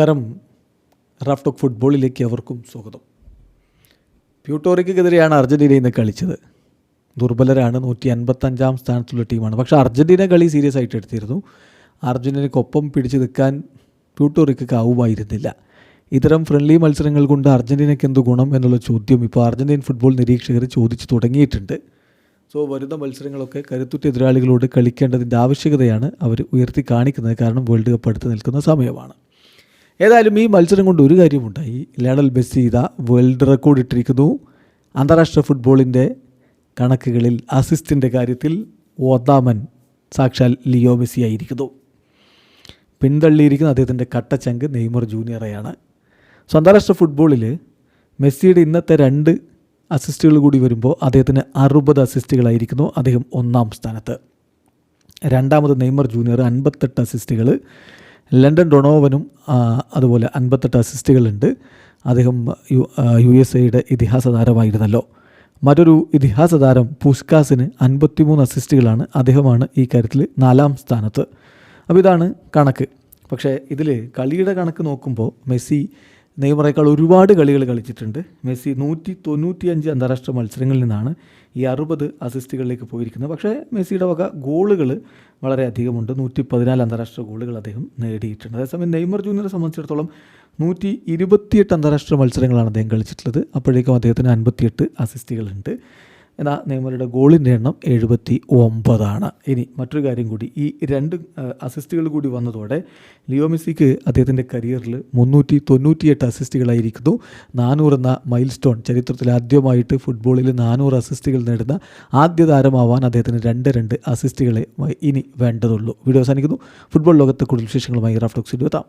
നമസ്കാരം. Raf talk ഫുട്ബോളിലേക്ക് അവർക്കും സ്വാഗതം. പ്യൂട്ടോറിക്കെതിരെയാണ് അർജന്റീന ഇന്ന് കളിച്ചത്. ദുർബലരാണ് നൂറ്റി അൻപത്തഞ്ചാം സ്ഥാനത്തുള്ള ടീമാണ്. പക്ഷേ അർജന്റീന കളി സീരിയസ് ആയിട്ട് എടുത്തിരുന്നു. അർജന്റീനയ്ക്കൊപ്പം പിടിച്ചു നിൽക്കാൻ പ്യൂട്ടോറിക്ക് ആവുമായിരുന്നില്ല. ഇത്തരം ഫ്രണ്ട്ലി മത്സരങ്ങൾ കൊണ്ട് അർജന്റീനയ്ക്ക് എന്ത് ഗുണം എന്നുള്ള ചോദ്യം ഇപ്പോൾ അർജന്റീൻ ഫുട്ബോൾ നിരീക്ഷകർ ചോദിച്ചു തുടങ്ങിയിട്ടുണ്ട്. സോ വരുന്ന മത്സരങ്ങളൊക്കെ കരുത്തുറ്റ എതിരാളികളോട് കളിക്കേണ്ടതിന്റെ ആവശ്യകതയാണ് അവർ ഉയർത്തി കാണിക്കുന്നത്. കാരണം വേൾഡ് കപ്പ് അടുത്ത് നിൽക്കുന്ന സമയമാണ്. ഏതായാലും ഈ മത്സരം കൊണ്ട് ഒരു കാര്യമുണ്ടായി. ലയണൽ മെസ്സി ഇതാ വേൾഡ് റെക്കോർഡ് ഇട്ടിരിക്കുന്നു. അന്താരാഷ്ട്ര ഫുട്ബോളിന്റെ കണക്കുകളിൽ അസിസ്റ്റിന്റെ കാര്യത്തിൽ ഓതാമൻ സാക്ഷാൽ ലിയോ മെസ്സി ആയിരിക്കുന്നു. പിന്തള്ളിയിരിക്കുന്ന അദ്ദേഹത്തിന്റെ കട്ടച്ചങ്ക് നെയ്മർ ജൂനിയറെയാണ് സോ അന്താരാഷ്ട്ര ഫുട്ബോളിൽ മെസ്സിയുടെ ഇന്നത്തെ രണ്ട് അസിസ്റ്റുകൾ കൂടി വരുമ്പോൾ അദ്ദേഹത്തിന് അറുപത് അസിസ്റ്റുകളായിരിക്കുന്നു അദ്ദേഹം ഒന്നാം സ്ഥാനത്ത്. രണ്ടാമത് നെയ്മർ ജൂനിയർ അൻപത്തെട്ട് അസിസ്റ്റുകൾ. ലണ്ടൻ ഡൊണോവനും അതുപോലെ അൻപത്തെട്ട് അസിസ്റ്റുകളുണ്ട്. അദ്ദേഹം യു യു എസ് എയുടെ ഇതിഹാസ താരമായിരുന്നല്ലോ. മറ്റൊരു ഇതിഹാസ താരം പുഷ്കാസിന് അൻപത്തിമൂന്ന് അസിസ്റ്റുകളാണ്. അദ്ദേഹമാണ് ഈ കാര്യത്തിൽ നാലാം സ്ഥാനത്ത്. അപ്പോൾ ഇതാണ് കണക്ക്. പക്ഷേ ഇതിൽ കളിയുടെ കണക്ക് നോക്കുമ്പോൾ മെസ്സി നെയ്മറേക്കാൾ ഒരുപാട് കളികൾ കളിച്ചിട്ടുണ്ട്. മെസ്സി നൂറ്റി തൊണ്ണൂറ്റിയഞ്ച് അന്താരാഷ്ട്ര മത്സരങ്ങളിൽ നിന്നാണ് ഈ അറുപത് അസിസ്റ്റുകളിലേക്ക് പോയിരിക്കുന്നത്. പക്ഷേ മെസ്സിയുടെ വക ഗോളുകൾ വളരെ അധികമുണ്ട്. നൂറ്റി പതിനാല് അന്താരാഷ്ട്ര ഗോളുകൾ അദ്ദേഹം നേടിയിട്ടുണ്ട്. അതേസമയം നെയ്മർ ജൂനിയറെ സംബന്ധിച്ചിടത്തോളം നൂറ്റി ഇരുപത്തിയെട്ട് അന്താരാഷ്ട്ര മത്സരങ്ങളാണ് അദ്ദേഹം കളിച്ചിട്ടുള്ളത്. അപ്പോഴേക്കും അദ്ദേഹത്തിന് അൻപത്തിയെട്ട് അസിസ്റ്റുകളുണ്ട്. എന്നാൽ നെയ്മറുടെ ഗോളിന്റെ എണ്ണം എഴുപത്തി ഒമ്പതാണ് ഇനി മറ്റൊരു കാര്യം കൂടി ഈ രണ്ട് അസിസ്റ്റുകൾ കൂടി വന്നതോടെ ലിയോ മെസ്സിക്ക് അദ്ദേഹത്തിന്റെ കരിയറിൽ മുന്നൂറ്റി തൊണ്ണൂറ്റിയെട്ട് അസിസ്റ്റുകളായിരിക്കുന്നു നാനൂറ് എന്ന മൈൽ സ്റ്റോൺ ചരിത്രത്തിൽ ആദ്യമായിട്ട് ഫുട്ബോളിൽ നാനൂറ് അസിസ്റ്റുകൾ നേടുന്ന ആദ്യ താരമാവാൻ അദ്ദേഹത്തിന് രണ്ട് രണ്ട് അസിസ്റ്റുകളെ ഇനി വേണ്ടതുള്ളൂ. വീഡിയോ അവസാനിക്കുന്നു. ഫുട്ബോൾ ലോകത്തെ കൂടുതൽ വിശേഷങ്ങളുമായി റാഫ്റ്റോക്സിൽ എത്താം.